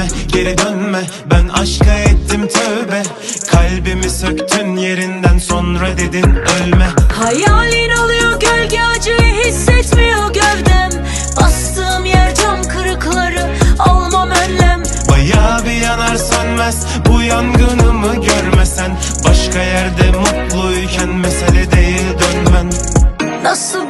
Dönme geri dönme. Ben aşka ettim tövbe. Kalbimi söktün yerinden sonra dedin ölme. Hayalin oluyor gölge acıyı hissetmiyor gövdem. Bastığım yer cam kırıkları almam önlem. Bayağı bir yanar sönmez bu yangınımı görmesen. Başka yerde mutluyken mesele değil dönmen. Nasıl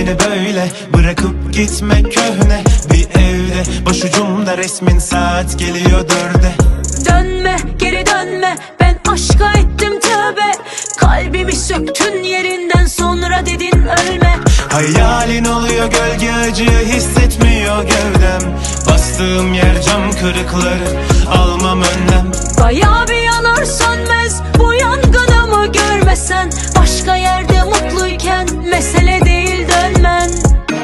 beni böyle bırakıp gitme köhne. Bir evde başucumda resmin saat geliyor dörde. Dönme geri dönme. Ben aşka ettim tövbe. Kalbimi söktün yerinden sonra dedin ölme. Hayalin oluyor gölge acıyı hissetmiyor gövdem. Bastığım yer cam kırıkları almam önlem. Bayağı bir yanar sönmez bu yangınımı görmesen? Başka yerde mutluyken mesele değil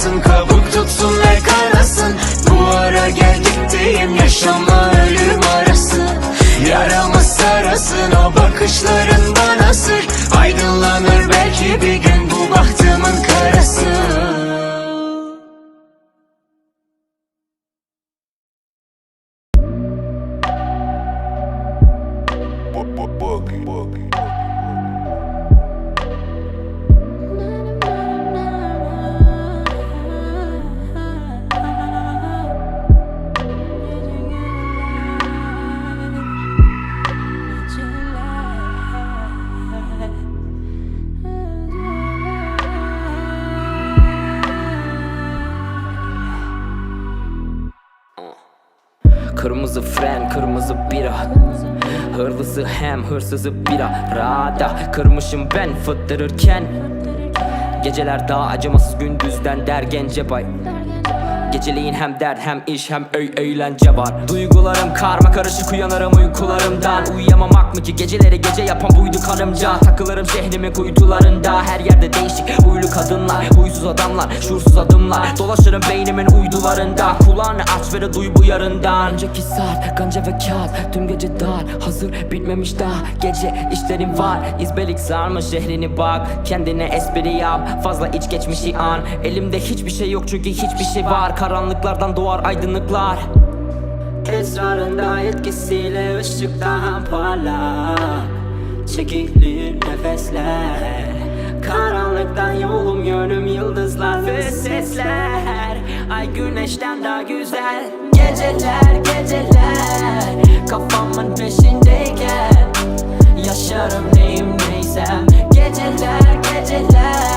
yarasın kabuk tutsun ve kanasın Bu ara gel gittiğim yaşamla ölüm arası. Yaramı sarasın o bakışların bana sır. Aydınlanır belki bir gün bu bahtımın karası Kırmızı fren, kırmızı bira. Hırlısı hem hırsızı bira. Rada kırmışım ben fıttırırken. Geceler daha acımasız gündüzden der gence bay Geceliğin hem dert hem iş hem öy eğlence var. Duygularım karma karışık uyanırım uykularımdan. Uyuyamamak mı ki? Geceleri gece yapan buydu karımca. Takılırım şehrimin kuytularında. Her yerde değişik huylu kadınlar Huysuz adamlar, şuursuz adımlar. Dolaşırım beynimin uydularında. Kulağını aç ve duy bu yarından. Önceki saat, ganca ve kağıt. Tüm gece dar, hazır bitmemiş daha. Gece işlerim var, izbelik sarmış şehrini bak. Kendine espri yap, fazla iç geçmişi an. Elimde hiçbir şey yok çünkü hiçbir şey var Karanlıklardan doğar aydınlıklar. Esrarında etkisiyle ışıktan parla Çekilir nefesler. Karanlıktan yolum yönüm yıldızlar ve sesler. Ay güneşten daha güzel. Geceler geceler. Kafamın peşindeyken. Yaşarım neyim neysem. Geceler geceler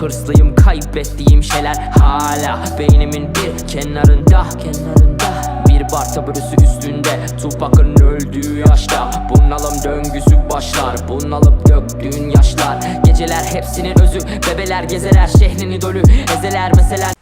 Hırslıyım kaybettiğim şeyler hala Beynimin bir kenarında. Kenarında. Bir var taburüsü üstünde. Tupac'ın öldüğü yaşta Bunalım döngüsü başlar. Bunalıp döktüğün yaşlar. Geceler hepsinin özü Bebeler gezeler şehrini dolu Ezeler mesela